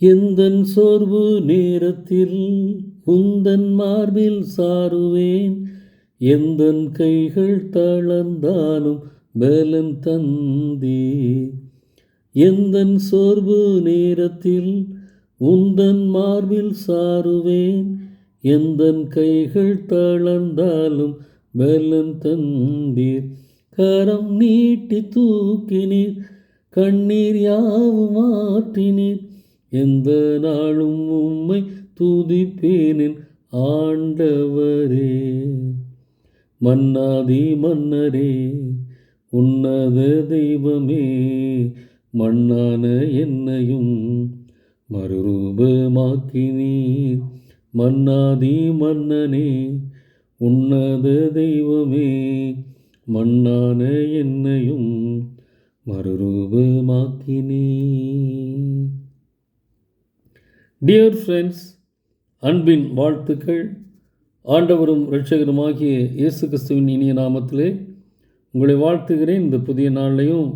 எந்தன் சோர்வு நேரத்தில் உந்தன் மார்பில் சாருவேன். எந்தன் கைகள் தளர்ந்தாலும் பலன் தந்தே எந்தன் சோர்வு நேரத்தில் உந்தன் மார்பில் சாருவேன். எந்தன் கைகள் தளர்ந்தாலும் பலன் தந்தீர். கரம் நீட்டி தூக்கினீர் கண்ணீர் யாவும் மாற்றினீர் எந்த நாளும் உம்மை துதிப்பேனின் ஆண்டவரே. மன்னாதி மன்னரே உன்னத தெய்வமே மண்ணான என்னையும் மறுரூபமாக்கினீ மன்னாதி மன்னனே உன்னத தெய்வமே மண்ணான என்னையும் மறுரூபமாக்கினீ டியர் ஃப்ரெண்ட்ஸ் அன்பின் வாழ்த்துக்கள். ஆண்டவரும் இரட்சகருமாகிய இயேசு கிறிஸ்துவின் இனிய நாமத்திலே உங்களை வாழ்த்துகிறேன். இந்த புதிய நாள்லையும்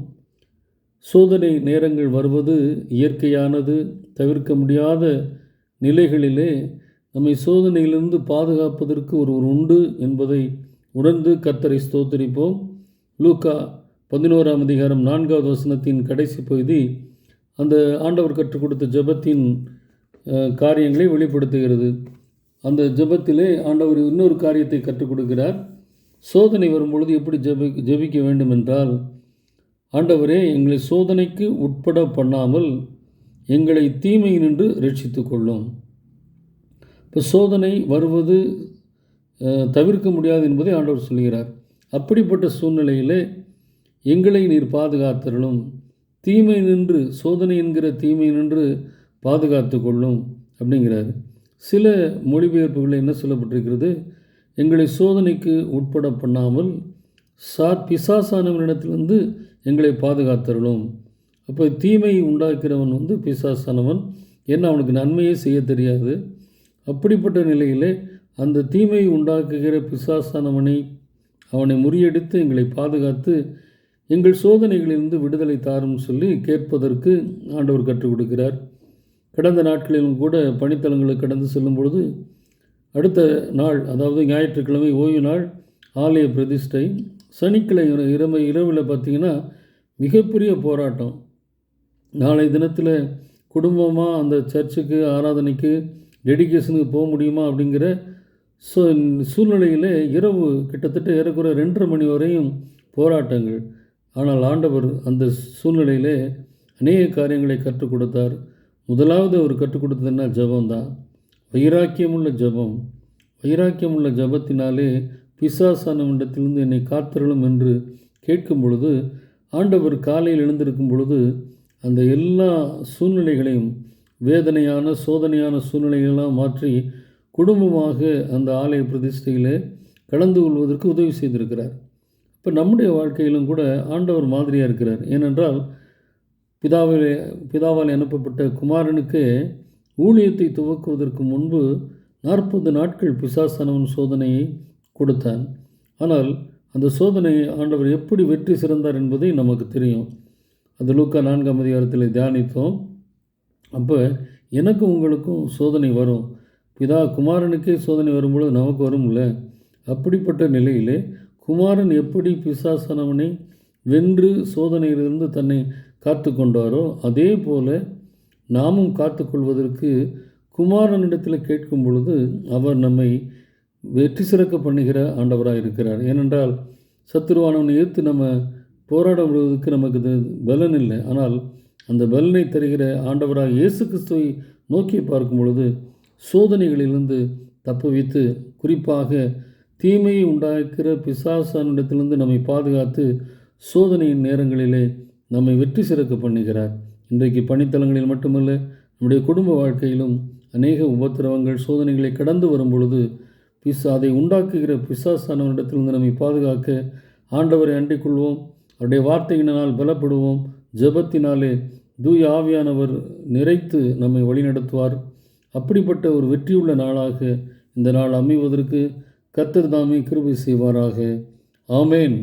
சோதனை நேரங்கள் வருவது இயற்கையானது தவிர்க்க முடியாத நிலைகளிலே நம்மை சோதனையிலிருந்து பாதுகாப்பதற்கு ஒருவர் உண்டு என்பதை உணர்ந்து கத்தரை ஸ்தோத்தரிப்போம். லூக்கா பதினோராம் அதிகாரம் நான்காவது வசனத்தின் கடைசி பகுதி அந்த ஆண்டவர் கற்றுக் கொடுத்த ஜபத்தின் காரியங்களை வெளிப்படுத்துகிறது. அந்த ஜபத்திலே ஆண்டவர் இன்னொரு காரியத்தை கற்றுக் கொடுக்கிறார். சோதனை வரும்பொழுது எப்படி ஜபி ஜபிக்க வேண்டும் என்றால் ஆண்டவரே எங்களை சோதனைக்கு உட்பட பண்ணாமல் எங்களை தீமை நின்று ரட்சித்து கொள்ளும். இப்போ சோதனை வருவது தவிர்க்க முடியாது என்பதை ஆண்டவர் சொல்கிறார். அப்படிப்பட்ட சூழ்நிலையிலே எங்களை நீர் பாதுகாத்தரலும் தீமை நின்று சோதனை என்கிற தீமை நின்று பாதுகாத்து கொள்ளும் அப்படிங்கிறார். சில மொழிபெயர்ப்புகளில் என்ன சொல்லப்பட்டிருக்கிறது? எங்களை சோதனைக்கு உட்பட பண்ணாமல் சா பிசாசானவனிடத்திலிருந்து எங்களை பாதுகாத்தருளும். அப்போ தீமை உண்டாக்கிறவன் வந்து பிசாசானவன். என்ன அவனுக்கு நன்மையே செய்ய தெரியாது. அப்படிப்பட்ட நிலையில் அந்த தீமை உண்டாக்குகிற பிசாசானவனை அவனை முறியடித்து எங்களை பாதுகாத்து எங்கள் சோதனைகளிலிருந்து விடுதலை தாரும் சொல்லி கேட்பதற்கு ஆண்டவர் கற்றுக் கொடுக்கிறார். கடந்த நாட்களிலும் கூட பணித்தலங்களுக்கு கடந்து செல்லும் பொழுது அடுத்த நாள் அதாவது ஞாயிற்றுக்கிழமை ஓய்வு நாள் ஆலய பிரதிஷ்டை சனிக்கிழமை இரவு இரவில் பார்த்திங்கன்னா மிகப்பெரிய போராட்டம். நாளை தினத்தில் குடும்பமாக அந்த சர்ச்சுக்கு ஆராதனைக்கு டெடிக்கேஷனுக்கு போக முடியுமா அப்படிங்கிற சூ சூழ்நிலையில் இரவு கிட்டத்தட்ட ஏறக்குறைய ரெண்டரை மணி வரையும் போராட்டங்கள். ஆனால் ஆண்டவர் அந்த சூழ்நிலையிலே அநேக காரியங்களை கற்றுக் கொடுத்தார். முதலாவது அவர் கற்றுக் கொடுத்ததுன்னா ஜபம்தான். வைராக்கியமுள்ள ஜபம். வைராக்கியமுள்ள ஜபத்தினாலே பிசாசானவனிடத்திலிருந்து என்னை காத்திரலும் என்று கேட்கும் பொழுது ஆண்டவர் காலையில் எழுந்திருக்கும் பொழுது அந்த எல்லா சூழ்நிலைகளையும் வேதனையான சோதனையான சூழ்நிலைகளெல்லாம் மாற்றி குடும்பமாக அந்த ஆலய பிரதிஷ்டையில் கலந்து கொள்வதற்கு உதவி செய்திருக்கிறார். இப்போ நம்முடைய வாழ்க்கையிலும் கூட ஆண்டவர் மாதிரியாக இருக்கிறார். ஏனென்றால் பிதாவில் பிதாவால் அனுப்பப்பட்ட குமாரனுக்கு ஊழியத்தை துவக்குவதற்கு முன்பு நாற்பது நாட்கள் பிசாசனவன் சோதனையை கொடுத்தான். ஆனால் அந்த சோதனையை ஆண்டவர் எப்படி வெற்றி சிறந்தார் என்பதை நமக்கு தெரியும். அது லூக்கா நான்காம் அதிகாரத்தில் தியானித்தோம். அப்போ எனக்கும் உங்களுக்கும் சோதனை வரும். பிதா குமாரனுக்கே சோதனை வரும்பொழுது நமக்கு வரும்ல? அப்படிப்பட்ட நிலையிலே குமாரன் எப்படி பிசாசனவனை வென்று சோதனையிலிருந்து தன்னை காத்து கொண்டாரோ அதே போல நாமும் காத்துக்கொள்வதற்கு குமாரனிடத்தில் கேட்கும் பொழுது அவர் நம்மை வெற்றி சிறக்க பண்ணுகிற ஆண்டவராக இருக்கிறார் ஏனென்றால் சத்துருவானவனை ஏற்று நம்ம போராட விடுவதற்கு நமக்கு பலன் இல்லை ஆனால் அந்த பலனை தருகிற ஆண்டவராக இயேசு கிறிஸ்துவை நோக்கி பார்க்கும் பொழுது சோதனைகளிலிருந்து தப்புவித்து குறிப்பாக தீமையை உண்டாக்குற பிசாசானிடத்திலிருந்து நம்மை பாதுகாத்து சோதனையின் நேரங்களிலே நம்மை வெற்றி சிறக்க பண்ணுகிறார் இன்றைக்கு பணித்தலங்களில் மட்டுமல்ல நம்முடைய குடும்ப வாழ்க்கையிலும் அநேக உபத்திரவங்கள் சோதனைகளை கடந்து வரும் பொழுது அதை உண்டாக்குகிற பிசாசானவரிடத்திலிருந்து நம்மை பாதுகாக்க ஆண்டவரை அண்டிக்கொள்வோம் அவருடைய வார்த்தையினால் பலப்படுவோம். ஜபத்தினாலே தூய ஆவியானவர் நிறைத்து நம்மை வழிநடத்துவார். அப்படிப்பட்ட ஒரு வெற்றியுள்ள நாளாக இந்த நாள் அமைவதற்கு கத்தர் தாமே கிருபை செய்வாராக. ஆமேன்.